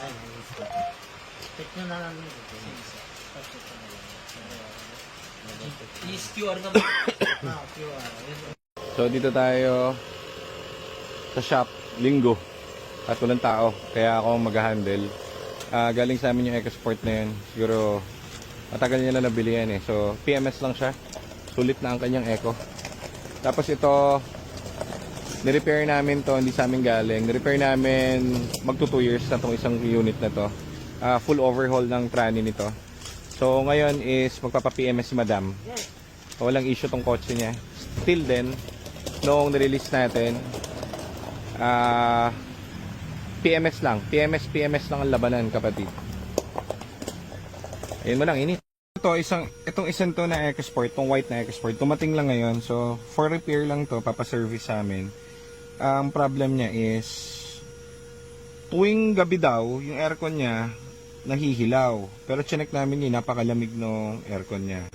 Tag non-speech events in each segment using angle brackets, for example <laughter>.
Ay. Check na lang. Yun. So dito tayo sa shop, linggo. At walang tao, kaya ako mag-handle. Ah, galing sa amin yung EcoSport na yun. Siguro matagal niya na nabili yan eh. So PMS lang siya. Sulit na ang kanyang Eco. Tapos ito, nirepair namin to, hindi sa amin galing. Nirepair namin magto 2 years na tong isang unit na to. Ah, full overhaul ng trani nito. So ngayon is magpapa-PMS si Madam. So, walang issue tong kotse niya. Still then, noong nirelease natin, ah PMS lang. PMS, PMS lang ang labanan, kapatid. Ayun mo lang, init. Ito, isang, itong isang to na EcoSport, itong white na EcoSport, tumating lang ngayon. So, for repair lang to, papaservice sa amin. Ang problem niya is, tuwing gabi daw, yung aircon niya, nahihilaw. Pero chinek namin yun, napakalamig ng aircon niya.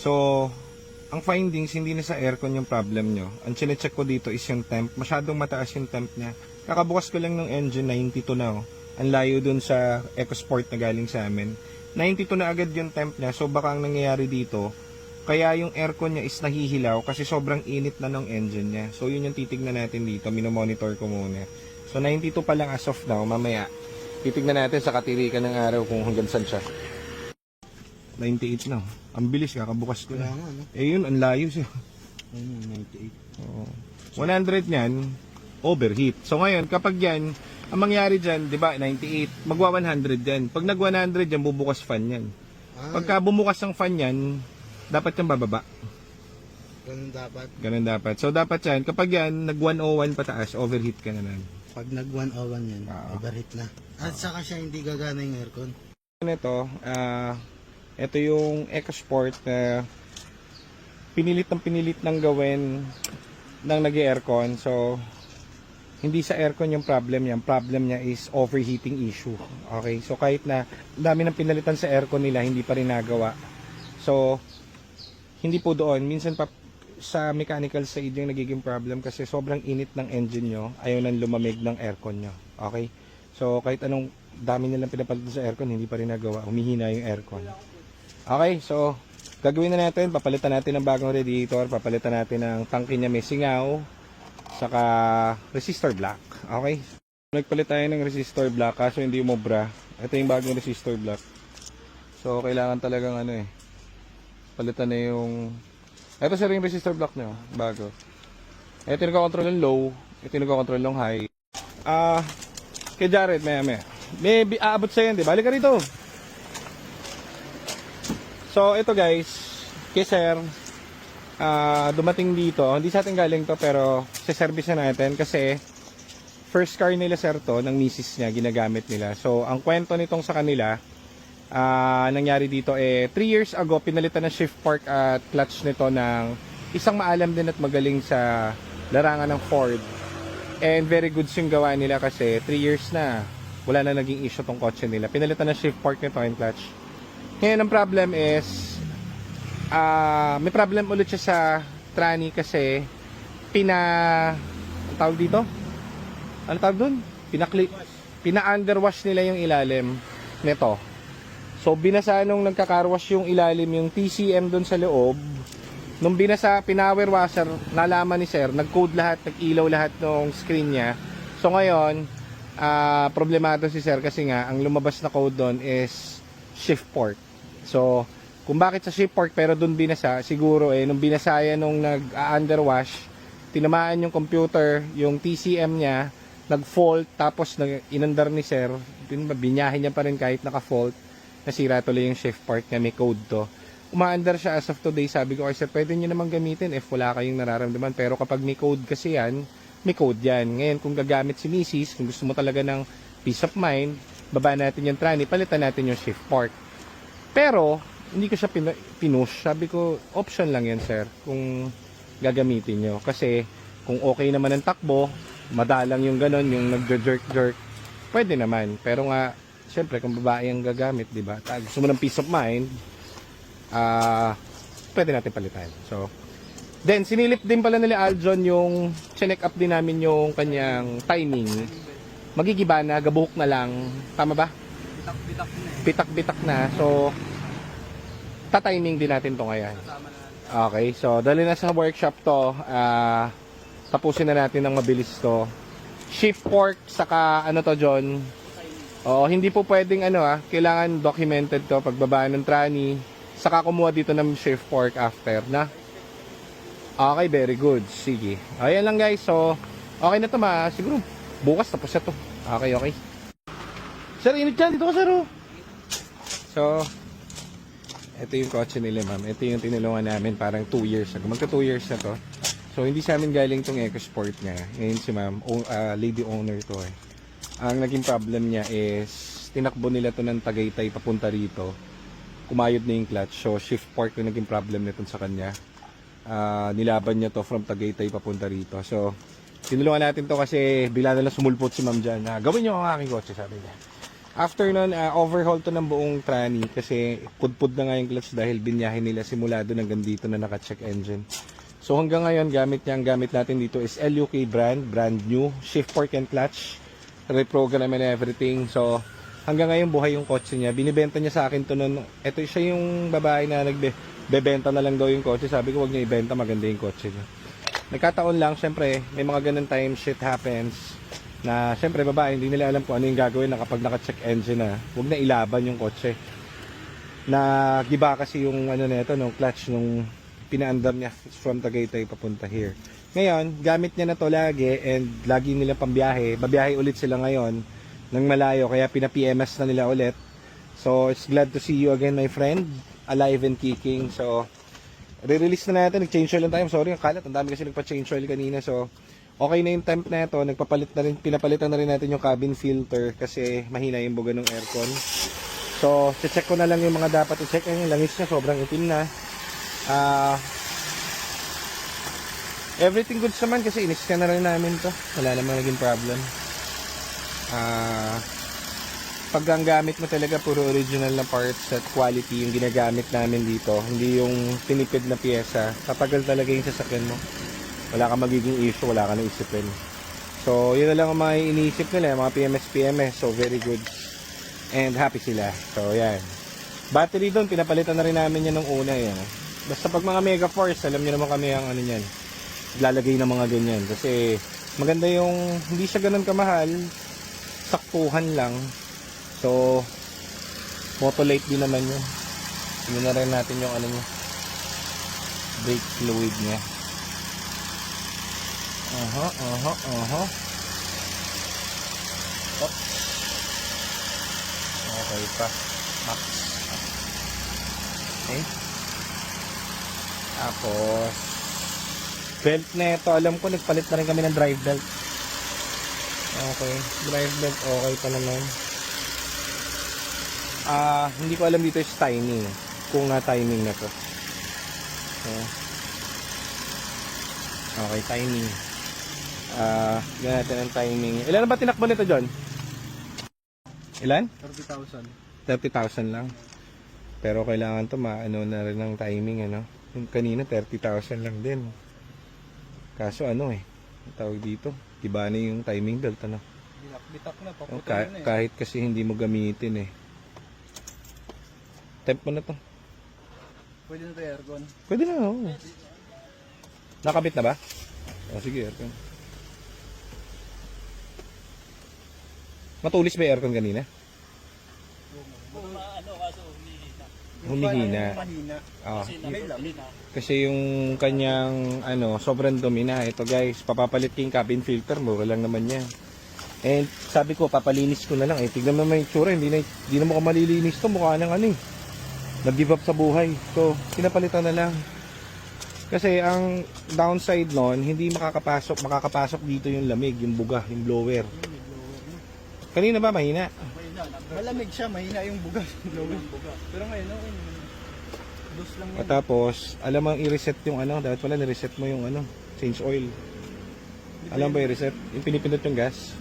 So, ang findings, hindi na sa aircon yung problem nyo. Ang chinecheck ko dito is yung temp. Masyadong mataas yung temp niya. Kakabukas ko lang ng engine, 92 na oh. Ang layo dun sa EcoSport na galing sa amin. 92 na agad yung temp niya. So, baka ang nangyayari dito, kaya yung aircon niya is nahihilaw kasi sobrang init na ng engine niya. So, yun yung titignan natin dito. Minomonitor ko muna. So, 92 pa lang as of now. Mamaya, titignan natin sa katirikan ng araw kung hanggang saan siya. 98 na. Ang bilis, kakabukas ko na. Eh yun, ang layo siya. Ayun, 98. Oo. 100 niyan, overheat. So ngayon, kapag yan, ang mangyari dyan, di ba, 98, magwa 100 yan. Pag nag 100 yan, bubukas fan yan. Ah, Pagka bumukas ang fan yan, dapat yung bababa. ganun dapat. Ganun dapat. So dapat yan, kapag yan, nag 101 pataas, overheat ka na nan. Pag nag 101 yan, Ah. overheat na. At saka siya hindi gagana yung aircon. Ito, ah, ito yung EcoSport na pinilit ng pinilit ng gawin ng nag aircon So, hindi sa aircon yung problem niya. Ang problem niya is overheating issue. Okay? So, kahit na dami ng pinalitan sa aircon nila, hindi pa rin nagawa. So, hindi po doon. Minsan pa sa mechanical side yung nagiging problem kasi sobrang init ng engine nyo, ayaw nang lumamig ng aircon nyo. Okay? So, kahit anong dami nilang pinapalitan sa aircon, hindi pa rin nagawa. Humihina yung aircon. Okay, so, gagawin na natin, papalitan natin ng bagong radiator, papalitan natin ng tangke niya may singaw, saka resistor black. Okay? Nagpalit tayo ng resistor black kaso hindi umobra. Ito yung bagong resistor black. So, kailangan talagang ano eh, palitan na yung... Ito sir yung resistor block nyo, bago. Ito yung nagkakontrol ng low, ito yung nagkakontrol ng high. Ah, kay Jared, maya maya. May aabot sa'yo yan, di ba? Halika rito. So, ito guys, kay sir, ah, dumating dito. Hindi sa atin galing to, pero sa service na natin kasi first car nila sir to, ng misis niya, ginagamit nila. So, ang kwento nitong sa kanila, ah nangyari dito eh 3 years ago pinalitan ng shift fork at clutch nito ng isang maalam din at magaling sa larangan ng Ford. And very good yung gawa nila kasi 3 years na wala na naging issue tong kotse nila. Pinalitan ng shift fork nito and clutch. Ngayon ang problem is ah may problem ulit siya sa tranny kasi pina tawag dito? Ano tawag dun? Pinakli pina underwash nila yung ilalim nito So binasa nung nagkakarwash yung ilalim yung TCM doon sa loob. Nung binasa pinower washer, nalaman ni sir, nag-code lahat, nag-ilaw lahat ng screen niya. So ngayon, ah problemado si sir kasi nga ang lumabas na code doon is shift port. So kung bakit sa shift port pero doon binasa, siguro eh nung binasa yan nung nag-underwash, tinamaan yung computer, yung TCM niya, nag-fault tapos nag inandar ni sir, binyahin niya pa rin kahit naka-fault nasira tuloy yung shift part niya, may code to. Umaandar siya as of today, sabi ko sir, pwede nyo naman gamitin if wala kayong nararamdaman. Pero kapag may code kasi yan, may code yan. Ngayon, kung gagamit si misis, kung gusto mo talaga ng peace of mind, baba natin yung tranny, palitan natin yung shift part. Pero, hindi ko siya pin- pinush. Sabi ko, option lang yan sir, kung gagamitin nyo. Kasi, kung okay naman ang takbo, madalang yung ganon, yung nagjo-jerk-jerk, pwede naman. Pero nga, Siyempre, kung babae ang gagamit, di ba? Gusto mo ng peace of mind, ah, pwede natin palitan. So, then, sinilip din pala nila Aljon yung check up din namin yung kanyang timing. magigiba na, gabuhok na lang. Tama ba? Bitak-bitak na. Bitak-bitak na. So, tatiming din natin to ngayon. Okay, so dali na sa workshop to. ah tapusin na natin ng mabilis to. Shift fork, saka ano to, John? Oo, hindi po pwedeng ano ah, kailangan documented to pagbaba ng trani. Saka kumuha dito ng shift fork after na. Okay, very good. Sige. Ayan lang guys. So, okay na to ma. Siguro bukas tapos na to. Okay, okay. Sir, init dyan. Dito ka, sir. oh. So, ito yung kotse nila, ma'am. Ito yung tinulungan namin parang 2 years ago. Magka 2 years na to. So, hindi sa amin galing tong EcoSport niya. Ngayon si ma'am, ah, lady owner to eh. Ang naging problem niya is, tinakbo nila to ng Tagaytay papunta rito. Kumayod na yung clutch. So, shift fork yung naging problem nito sa kanya. Ah, nilaban niya to from Tagaytay papunta rito. So, tinulungan natin to kasi bila na lang sumulpot si ma'am dyan. Ah, gawin niyo ang aking kotse, sabi niya. After nun, ah, overhaul to ng buong trani kasi pudpud na nga yung clutch dahil binyahin nila simula doon hanggang dito na naka-check engine. So hanggang ngayon, gamit niya, ang gamit natin dito is LUK brand, brand new, shift fork and clutch, reprogram and everything. So hanggang ngayon buhay yung kotse niya. Binibenta niya sa akin to noon. Ito siya yung babae na nagbebenta na lang daw yung kotse. Sabi ko wag niya ibenta, maganda yung kotse niya. Nagkataon lang, syempre, may mga ganun time shit happens na syempre babae hindi nila alam kung ano yung gagawin na kapag naka-check engine na huwag na ilaban yung kotse na giba kasi yung ano nito nung clutch nung pinaandar niya from Tagaytay papunta here ngayon gamit niya na to lagi and lagi nila pambiyahe. Babiyahe ulit sila ngayon ng malayo kaya pina-PMS na nila ulit. So it's glad to see you again my friend. Alive and kicking. So re-release na natin. Nag-change oil lang tayo. Sorry ang kalat. Ang dami kasi nagpa-change oil kanina. So okay na yung temp na ito. Nagpapalit na rin pinapalitan na rin natin yung cabin filter kasi mahina yung buga ng aircon. So check ko na lang yung mga dapat i-check. Ayun langis niya sobrang itim na. Ah everything goods naman kasi in-scan na rin namin to. Wala namang naging problem. Ah pag ang gamit mo talaga puro original na parts at quality yung ginagamit namin dito hindi yung tinipid na pyesa tatagal talaga yung sasakyan mo. Wala ka magiging issue wala ka na isipin so yun na lang ang mga iniisip nila mga PMS PMS so very good. And happy sila. So yan. Battery doon pinapalitan na rin namin yan nung una yan. Basta pag mga mega force alam niyo naman kami ang ano niyan lalagay ng mga ganyan kasi maganda yung hindi siya ganun kamahal saktuhan lang So, motolite din naman yun. Tingnan na rin natin yung ano niya. Brake fluid niya. Aha, aha, aha. Oops. Okay pa. Max. Okay. Tapos, belt na ito. Alam ko, nagpalit na rin kami ng drive belt. Okay. Drive belt, okay pa naman. Ah, hindi ko alam dito is timing. Kung na timing na to. So, okay, timing. Ah, uh, natin ang timing. Ilan ba tinakbo nito, John? Ilan? 30,000. 30,000 lang. Pero kailangan to maano na rin ng timing, ano? Yung kanina 30,000 lang din. Kaso ano eh, tawag dito, iba na yung timing belt, ano? Bitak-bitak na. Oh, Paputol ka- na eh. kahit kasi hindi mo gamitin eh. Temp mo na to. Pwede na ito aircon. Pwede na, oo. Nakabit na ba? O, sige, aircon. Matulis ba yung aircon kanina? Humihina. Mahina. Ah, May lamig. kasi yung kanyang ano, sobrang dumi na. Ito guys, papapalit ko yung cabin filter, mura lang naman yan. And sabi ko, papalinis ko na lang. Eh, tignan mo naman yung tsura, hindi na, hindi na mukha malilinis to. Mukha nang ano eh. Nag-give up sa buhay. So, pinapalitan na lang. Kasi ang downside nun, hindi makakapasok, makakapasok dito yung lamig, yung buga, yung blower. Kanina ba mahina? Malamig siya, mahina yung buga. Blowing <laughs> buga. Pero ngayon, okay naman. Dos lang yan. At tapos, alam mo i-reset yung ano, dapat pala ni-reset mo yung ano, change oil. Alam ba i-reset? Yung pinipindot yung gas.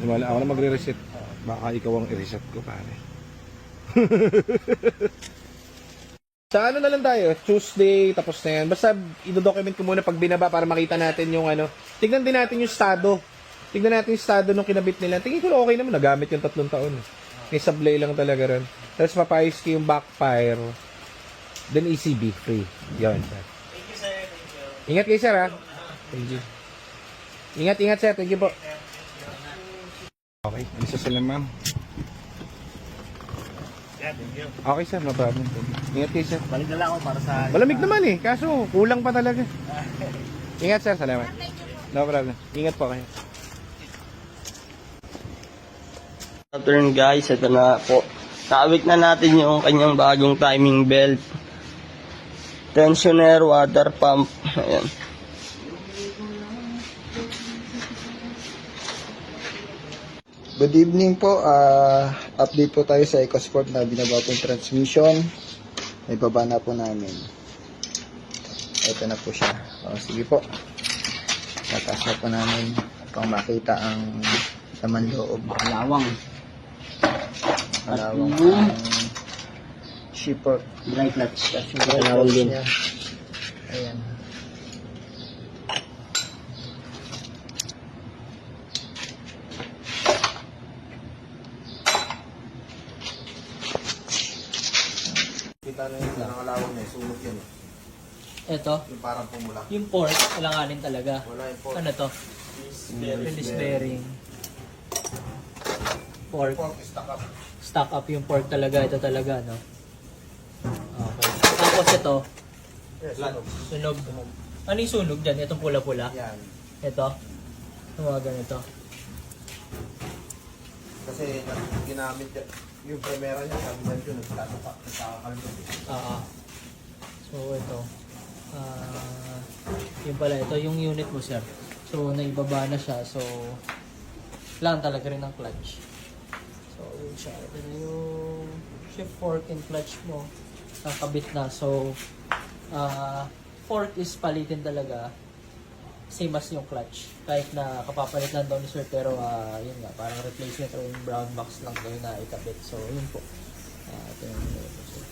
Wala, ako na magre-reset. Baka ikaw ang i-reset ko, pare. <laughs> Sa ano na lang tayo? Tuesday, tapos na yan. Basta, i-document ko muna pag binaba para makita natin yung ano. Tignan din natin yung estado Tignan natin yung estado nung kinabit nila. Tingin ko okay naman. Nagamit yung tatlong taon. May sablay lang talaga ron. Tapos papayos ko yung backfire. Then ECB, free. Yun, sir. Thank you, sir. Thank you. Ingat kayo, sir, ha? Thank you. Ingat, ingat, sir. Thank you po. Okay, isa sila, ma'am. Yeah, thank you. Okay, sir. No problem. Ingat kayo, sir. Balik na lang ako para sa... Malamig naman eh. Kaso, kulang pa talaga. <laughs> Ingat, sir. Salamat. No problem. Ingat po kayo. Turn guys, ito na po. Nakawik na natin yung kanyang bagong timing belt. Tensioner water pump. Ayan. Good evening po. Ah, update po tayo sa EcoSport na binaba po yung transmission. May baba na po namin. Ito na po siya. O, sige po. Tataas na po namin upang makita ang laman loob. Lawang. Kalawang yung- ang shipper. Dry clutch. Tapos yung dry Kalawang din. niya. Ayan. Kita na yung nakalawang niya, sulok yan. eh. Ito, Yung parang pumula. yung port, alanganin talaga. Wala yung pork. Ano to? Release bearing. Pork. Pork stuck up. Stock up yung pork talaga. Ito talaga, no? Okay. Tapos ito, Yes, ano? sunog. Ano yung sunog dyan? Itong pula-pula? Yan. Ito? Yung mga ganito. Kasi na- ginamit. Yung primera niya, sabi niya yun, nagtatapak, nagkakakalbog. Oo. So, ito. Ah, yun pala. Ito yung unit mo, sir. So, naibaba na siya. So, lang talaga rin ang clutch. So, yun siya. Na yung shift fork and clutch mo. Nakabit na. So, ah, fork is palitin talaga. Same as yung clutch. Kahit na kapapalit lang daw ni sir. Pero, ah, yun nga. Parang replacement or yung brown box lang daw yung naikabit. So, yun po. Ah, ito yung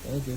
Thank you.